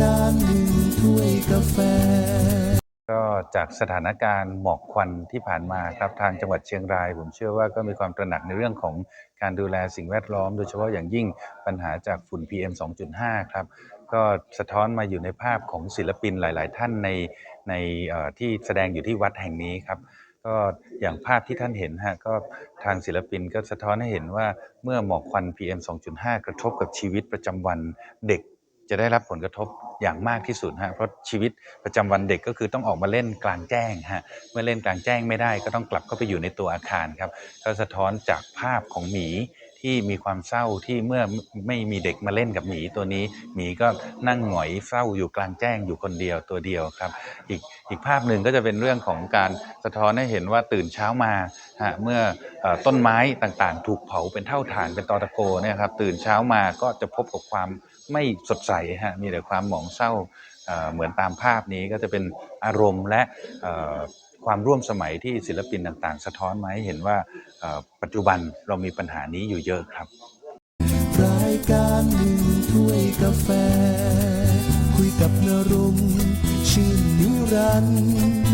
การหนึ่งถ้วยกาแฟ ก็จากสถานการณ์หมอกควันที่ผ่านมาครับทางจังหวัดเชียงราย ผมเชื่อว่าก็มีความตระหนักในเรื่องของการดูแลสิ่งแวดล้อม โดยเฉพาะอย่างยิ่งปัญหาจากฝุ่น PM 2.5 ครับ ก็สะท้อนมาอยู่ในภาพของศิลปินหลาย ๆ ท่านในในที่แสดงอยู่ที่วัดแห่งนี้ครับก็อย่างภาพที่ท่านเห็นฮะก็ทางศิลปินก็สะท้อนให้เห็นว่าเมื่อหมอกควัน PM 2.5 กระทบกับชีวิตประจำวันเด็ก จะได้รับผลกระทบอย่างมากที่สุดฮะเพราะชีวิตประจำวันเด็กก็คือต้องออกมาเล่นกลางแจ้งฮะเมื่อเล่นกลางแจ้งไม่ได้ก็ต้องกลับเข้าไปอยู่ในตัวอาคารครับก็สะท้อนจากภาพของหมีที่มีความเศร้าที่เมื่อไม่มีเด็กมาเล่นกับหมีตัวนี้ หมีก็นั่งหงอยเศร้าอยู่กลางแจ้งอยู่คนเดียวตัวเดียวครับ อีกอีกภาพหนึ่งก็จะเป็นเรื่องของการสะท้อนให้เห็นว่าตื่นเช้ามา เมื่อต้นไม้ต่างๆ ถูกเผาเป็นเท่าฐานเป็นตอตะโกเนี่ยครับตื่นเช้ามาก็จะพบกับความไม่สดใสฮะมีแต่ความหมองเศร้าเหมือนตามภาพนี้ก็จะเป็นอารมณ์และความร่วมสมัยที่ศิลปินต่างๆ สะท้อนมาให้เห็นว่าปัจจุบันเรามีปัญหานี้อยู่เยอะครับรายการหนึ่งถ้วยกาแฟ คุยกับนรงชื่นนิรันดร์